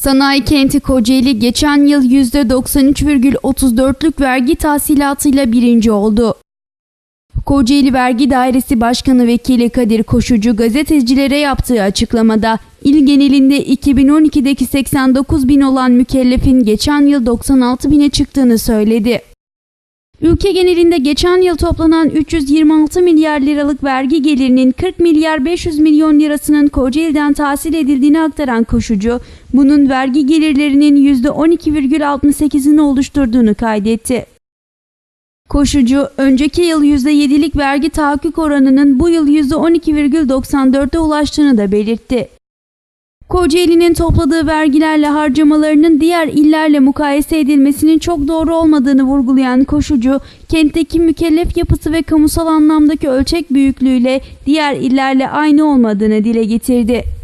Sanayi kenti Kocaeli geçen yıl %93,34'lük vergi tahsilatıyla birinci oldu. Kocaeli Vergi Dairesi Başkanı Vekili Kadir Koşucu gazetecilere yaptığı açıklamada il genelinde 2012'deki 89 bin olan mükellefin geçen yıl 96 bine çıktığını söyledi. Ülke genelinde geçen yıl toplanan 326 milyar liralık vergi gelirinin 40 milyar 500 milyon lirasının Kocaeli'den tahsil edildiğini aktaran koşucu, bunun vergi gelirlerinin %12,68'ini oluşturduğunu kaydetti. Koşucu, önceki yıl %7'lik vergi tahakkuk oranının bu yıl %12,94'e ulaştığını da belirtti. Kocaeli'nin topladığı vergilerle harcamalarının diğer illerle mukayese edilmesinin çok doğru olmadığını vurgulayan koşucu, kentteki mükellef yapısı ve kamusal anlamdaki ölçek büyüklüğüyle diğer illerle aynı olmadığını dile getirdi.